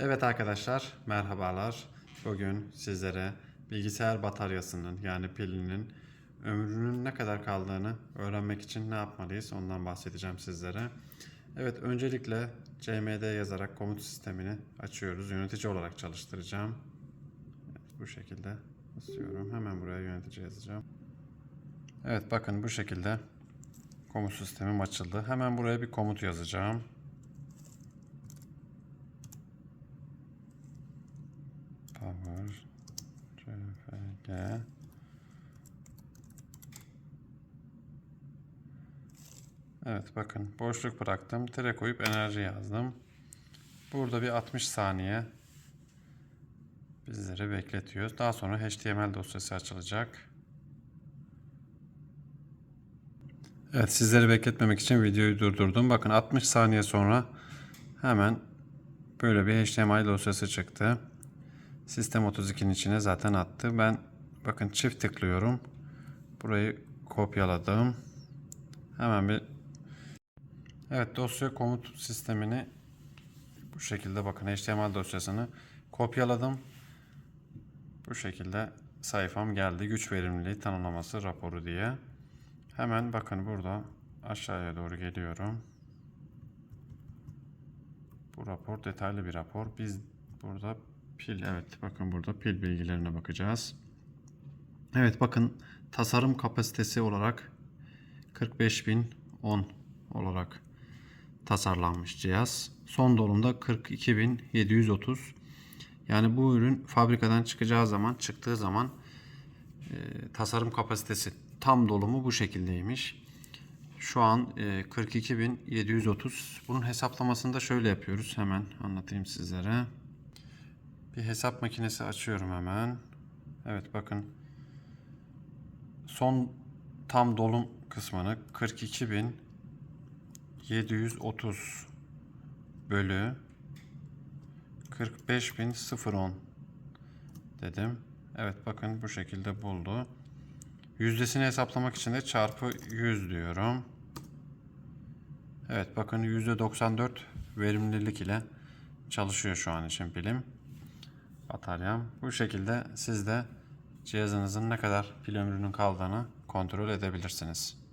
Evet arkadaşlar, merhabalar. Bugün sizlere bilgisayar bataryasının yani pilinin ömrünün ne kadar kaldığını öğrenmek için ne yapmalıyız ondan bahsedeceğim sizlere. Evet, öncelikle CMD yazarak komut sistemini açıyoruz. Yönetici olarak çalıştıracağım. Evet, bu şekilde basıyorum. Hemen buraya yönetici yazacağım. Evet, bakın bu şekilde komut sistemim açıldı. Hemen buraya bir komut yazacağım. Power CFG Evet bakın boşluk bıraktım. Tire koyup enerji yazdım. Burada bir 60 saniye bizleri bekletiyor. Daha sonra HTML dosyası açılacak. Evet sizleri bekletmemek için videoyu durdurdum. Bakın 60 saniye sonra hemen böyle bir HTML dosyası çıktı. Sistem 32'nin içine zaten attı. Ben bakın çift tıklıyorum. Burayı kopyaladım. Hemen bir Evet dosya komut sistemini bu şekilde bakın HTML dosyasını kopyaladım. Bu şekilde sayfam geldi. Güç verimliliği tanımlaması raporu diye. Hemen bakın burada aşağıya doğru geliyorum. Bu rapor detaylı bir rapor. Biz burada pil evet bakın burada pil bilgilerine bakacağız. Evet bakın tasarım kapasitesi olarak 45010 olarak tasarlanmış cihaz. Son dolumda 42730. Yani bu ürün fabrikadan çıkacağı zaman çıktığı zaman e, tasarım kapasitesi tam dolumu bu şekildeymiş. Şu an e, 42730. Bunun hesaplamasını da şöyle yapıyoruz. Hemen anlatayım sizlere. Bir hesap makinesi açıyorum hemen. Evet bakın. Son tam dolum kısmını 42730 bölü 45010 dedim. Evet bakın bu şekilde buldu. Yüzdesini hesaplamak için de çarpı 100 diyorum. Evet bakın %94 verimlilik ile çalışıyor şu an için pilim. Bataryam. Bu şekilde siz de cihazınızın ne kadar pil ömrünün kaldığını kontrol edebilirsiniz.